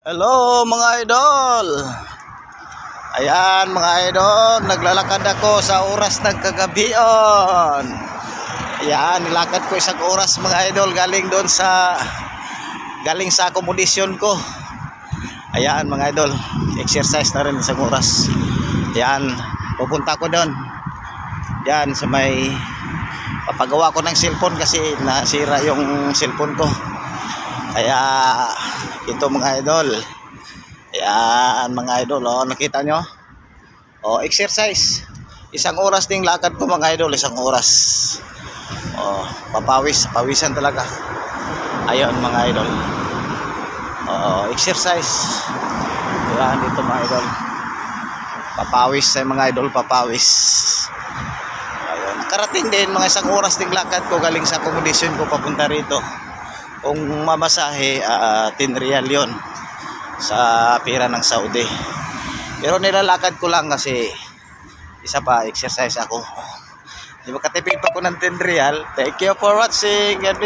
Hello mga idol. Ayan mga idol Naglalakad ako sa oras ng kagabion Ayan nilakad ko isang oras mga idol Galing doon sa Galing sa accommodation ko. Ayan mga idol Exercise na rin isang oras. Ayan Pupunta ko doon. Ayan sa may Papagawa ko ng cellphone kasi nasira yung cellphone ko kaya ito mga idol. Ayan mga idol, oh, nakita nyo? Oh, exercise. Isang oras ding lakad ko mga idol, isang oras. Oh, papawis, pawisan talaga. Ayun mga idol. Oh, exercise. Ayan dito mga idol. Papawis sa mga idol, papawis. Ayun. Karating din mga isang oras ding lakad ko galing sa accommodation ko papunta rito kung mamasahe uh, 10 real yon sa pira ng Saudi. Pero nilalakad ko lang kasi isa pa exercise ako. Di ba katipid pa ko ng 10 real thank you for watching. God